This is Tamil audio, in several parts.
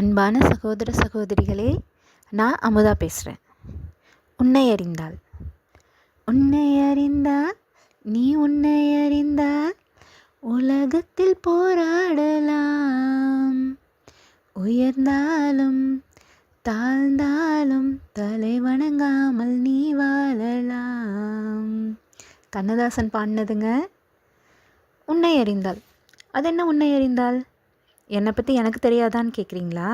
அன்பான சகோதர சகோதரிகளே நான் அமுதா பேசுகிறேன் உன்னை அறிந்தால். உன்னை அறிந்தால் நீ உன்னை அறிந்தால் உலகத்தில் போராடலாம். உயர்ந்தாலும் தாழ்ந்தாலும் தலை வணங்காமல் நீ வாழலாம். கண்ணதாசன் பாடினதுங்க உன்னை அறிந்தால். அது என்ன உன்னை அறிந்தால்? என்னை பற்றி எனக்கு தெரியாதான்னு கேட்குறீங்களா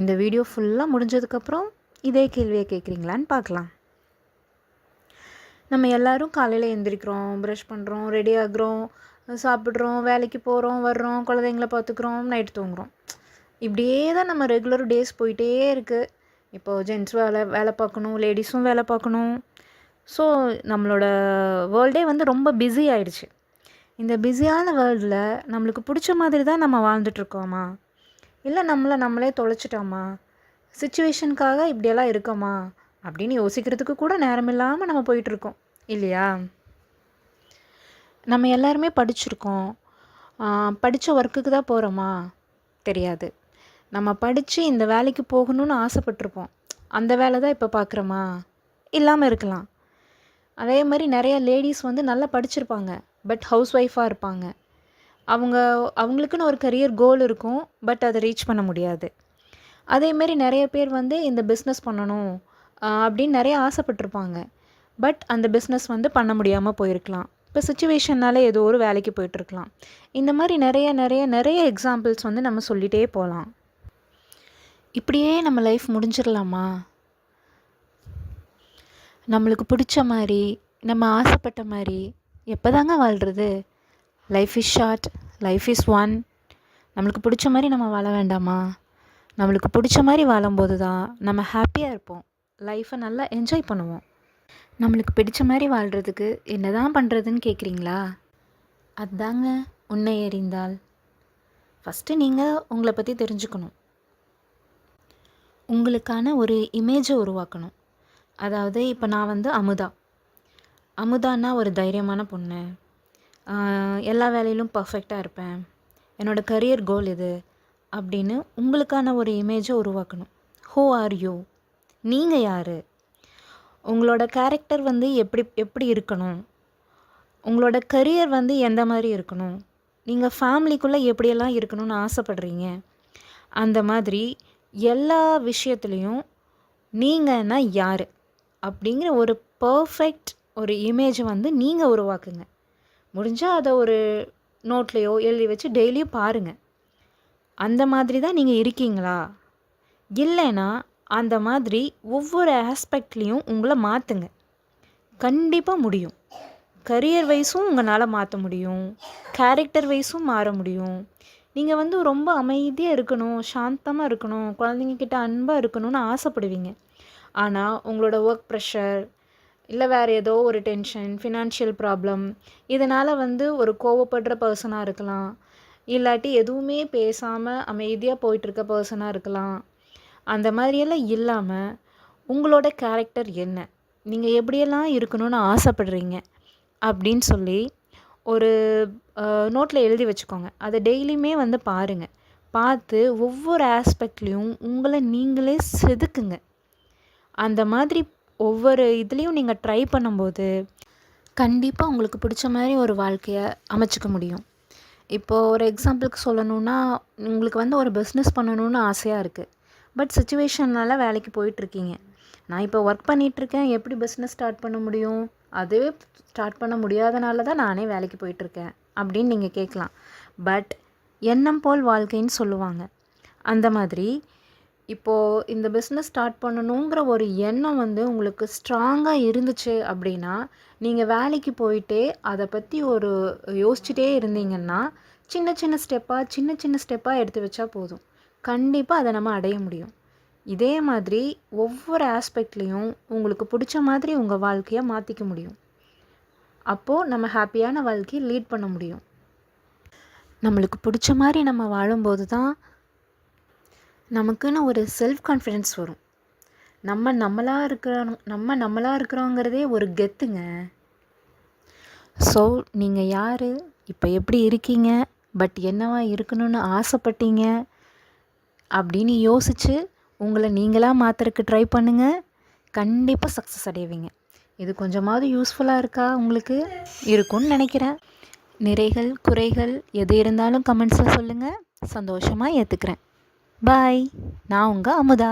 இந்த வீடியோ ஃபுல்லாக முடிஞ்சதுக்கப்புறம் இதே கேள்வியை கேட்குறீங்களான்னு பார்க்கலாம். நம்ம எல்லோரும் காலையில் எந்திரிக்கிறோம் ப்ரஷ் பண்ணுறோம் ரெடி ஆகுறோம் சாப்பிட்றோம் வேலைக்கு போகிறோம் வர்றோம் குழந்தைங்கள பார்த்துக்குறோம் நைட்டு தூங்குறோம். இப்படியே தான் நம்ம ரெகுலர் டேஸ் போயிட்டே இருக்குது இப்போது ஜென்ஸ் வேலை வேலை பார்க்கணும் லேடிஸும் வேலை பார்க்கணும். ஸோ நம்மளோட வேர்ல்டே வந்து ரொம்ப பிஸி ஆயிடுச்சு. இந்த பிஸியான வேர்ல்டில் நம்மளுக்கு பிடிச்ச மாதிரி தான் நம்ம வாழ்ந்துட்டுருக்கோமா? இல்லை நம்மளை நம்மளே தொலைச்சிட்டோமா? சுச்சுவேஷனுக்காக இப்படியெல்லாம் இருக்கோமா? அப்படின்னு யோசிக்கிறதுக்கு கூட நேரம் இல்லாமல் நம்ம போயிட்டுருக்கோம் இல்லையா? நம்ம எல்லாருமே படிச்சிருக்கோம். படித்த ஒர்க்குக்கு தான் போகிறோமா தெரியாது. நம்ம படித்து இந்த வேலைக்கு போகணும்னு ஆசைப்பட்டிருப்போம். அந்த வேலை தான் இப்போ பார்க்குறோமா இல்லாமல் இருக்கலாம். அதே மாதிரி நிறைய லேடிஸ் வந்து நல்லா படிச்சிருப்பாங்க. பட் ஹவுஸ் ஒய்ஃபாக இருப்பாங்க. அவங்க அவங்களுக்குன்னு ஒரு கரியர் கோல் இருக்கும் பட் அதை ரீச் பண்ண முடியாது. அதேமாரி நிறைய பேர் வந்து இந்த பிஸ்னஸ் பண்ணணும் அப்படின்னு நிறைய ஆசைப்பட்டிருப்பாங்க. பட் அந்த பிஸ்னஸ் வந்து பண்ண முடியாமல் போயிருக்கலாம். இப்போ சுச்சுவேஷன்னால ஏதோ ஒரு வேலைக்கு போயிட்டுருக்கலாம். இந்த மாதிரி நிறைய நிறைய நிறைய எக்ஸாம்பிள்ஸ் வந்து நம்ம சொல்லிகிட்டே போகலாம். இப்படியே நம்ம லைஃப் முடிஞ்சிடலாமா? நம்மளுக்கு பிடிச்ச மாதிரி நம்ம ஆசைப்பட்ட மாதிரி எப்போ தாங்க வாழ்கிறது life is short life is one நம்மளுக்கு பிடிச்ச மாதிரி நம்ம வாழ வேண்டாமா? நம்மளுக்கு பிடிச்ச மாதிரி வாழும்போது தான் நம்ம ஹாப்பியாக இருப்போம். லைஃப்பை நல்லா என்ஜாய் பண்ணுவோம். நம்மளுக்கு பிடிச்ச மாதிரி வாழ்கிறதுக்கு என்ன தான் பண்ணுறதுன்னு கேட்குறீங்களா அதுதாங்க உன்னை எறிந்தால் ஃபஸ்ட்டு நீங்கள் உங்களை பற்றி தெரிஞ்சுக்கணும். உங்களுக்கான ஒரு இமேஜை உருவாக்கணும். அதாவது இப்போ நான் வந்து அமுதா. அமுதான்னா ஒரு தைரியமான பொண்ணு. எல்லா வேலையிலும் பர்ஃபெக்டாக இருப்பேன். என்னோடய கரியர் கோல் இது அப்படின்னு உங்களுக்கான ஒரு இமேஜை உருவாக்கணும். ஹூ ஆர் யூ நீங்கள் யார்? உங்களோட கேரக்டர் வந்து எப்படி எப்படி இருக்கணும்? உங்களோட கரியர் வந்து எந்த மாதிரி இருக்கணும்? நீங்கள் ஃபேமிலிக்குள்ளே எப்படியெல்லாம் இருக்கணும்னு ஆசைப்படுறீங்க? அந்த மாதிரி எல்லா விஷயத்துலேயும் நீங்கன்னா யார்? அப்படிங்கிற ஒரு பர்ஃபெக்ட் ஒரு இமேஜை வந்து நீங்கள் உருவாக்குங்க. முடிஞ்சால் அதை ஒரு நோட்லேயோ எழுதி வச்சு டெய்லியும் பாருங்கள் அந்த மாதிரி தான் நீங்கள் இருக்கீங்களா? இல்லைன்னா அந்த மாதிரி ஒவ்வொரு ஆஸ்பெக்ட்லேயும் உங்களை மாற்றுங்க கண்டிப்பாக முடியும். கரியர் வைஸும் உங்களால் மாற்ற முடியும். கேரக்டர் வைஸும் மாற முடியும். நீங்கள் வந்து ரொம்ப அமைதியாக இருக்கணும் சாந்தமாக இருக்கணும் குழந்தைங்கக்கிட்ட அன்பாக இருக்கணும்னு ஆசைப்படுவீங்க. ஆனால் உங்களோட ஒர்க் ப்ரெஷர் இல்லை வேறு ஏதோ ஒரு டென்ஷன் ஃபினான்ஷியல் ப்ராப்ளம் இதனால் வந்து ஒரு கோவப்படுற பர்சனாக இருக்கலாம். இல்லாட்டி எதுவுமே பேசாமல் அமைதியாக போயிட்டுருக்க பர்சனாக இருக்கலாம். அந்த மாதிரியெல்லாம் இல்லாமல் உங்களோட கேரக்டர் என்ன? நீங்கள் எப்படியெல்லாம் இருக்கணும்னு ஆசைப்படுறீங்க? அப்படின்னு சொல்லி ஒரு நோட்டில் எழுதி வச்சுக்கோங்க. அதை டெய்லியுமே வந்து பாருங்கள் பார்த்து ஒவ்வொரு ஆஸ்பெக்ட்லேயும் உங்களை நீங்களே செதுக்குங்க. அந்த மாதிரி ஒவ்வொரு இதுலேயும் நீங்கள் ட்ரை பண்ணும்போது கண்டிப்பாக உங்களுக்கு பிடிச்ச மாதிரி ஒரு வாழ்க்கையை அமைச்சிக்க முடியும். இப்போது ஒரு எக்ஸாம்பிளுக்கு சொல்லணுன்னா உங்களுக்கு வந்து ஒரு பிஸ்னஸ் பண்ணணுன்னு ஆசையாக இருக்குது பட் சுச்சுவேஷனால் வேலைக்கு போயிட்டுருக்கீங்க. நான் இப்போ ஒர்க் பண்ணிகிட்ருக்கேன் எப்படி பிஸ்னஸ் ஸ்டார்ட் பண்ண முடியும்? அதுவே ஸ்டார்ட் பண்ண முடியாதனால தான் நானே வேலைக்கு போயிட்டுருக்கேன். அப்படின்னு நீங்கள் கேட்கலாம் பட் எண்ணம் போல் வாழ்க்கைன்னு சொல்லுவாங்க. அந்த மாதிரி இப்போது இந்த பிஸ்னஸ் ஸ்டார்ட் பண்ணணுங்கிற ஒரு எண்ணம் வந்து உங்களுக்கு ஸ்ட்ராங்காக இருந்துச்சு அப்படின்னா நீங்கள் வேலைக்கு போயிட்டே அதை பற்றி ஒரு யோசிச்சுட்டே இருந்தீங்கன்னா சின்ன சின்ன ஸ்டெப்பாக சின்ன சின்ன ஸ்டெப்பாக எடுத்து வச்சா போதும். கண்டிப்பாக அதை நம்ம அடைய முடியும். இதே மாதிரி ஒவ்வொரு ஆஸ்பெக்ட்லேயும் உங்களுக்கு பிடிச்ச மாதிரி உங்கள் வாழ்க்கையை மாற்றிக்க முடியும். அப்போது நம்ம ஹாப்பியான வாழ்க்கையை லீட் பண்ண முடியும். நம்மளுக்கு பிடிச்ச மாதிரி நம்ம வாழும்போது தான் நமக்குன்னு ஒரு செல்ஃப் கான்ஃபிடென்ஸ் வரும். நம்ம நம்மளாக இருக்கிறோம் நம்ம நம்மளாக இருக்கிறோங்கிறதே ஒரு கெத்துங்க. ஸோ நீங்கள் யார்? இப்போ எப்படி இருக்கீங்க? பட் என்னவா இருக்கணும்னு ஆசைப்பட்டீங்க? அப்படின்னு யோசித்து உங்களை நீங்களாக மாற்றுறக்கு ட்ரை பண்ணுங்கள் கண்டிப்பாக சக்ஸஸ் அடைவீங்க. இது கொஞ்சமாவது யூஸ்ஃபுல்லாக இருக்கா உங்களுக்கு? இருக்கும்னு நினைக்கிறேன். நிறைகள் குறைகள் எது இருந்தாலும் கமெண்ட்ஸில் சொல்லுங்கள் சந்தோஷமாக ஏற்றுக்கிறேன் பாய் நான் உங்கள் அமுதா.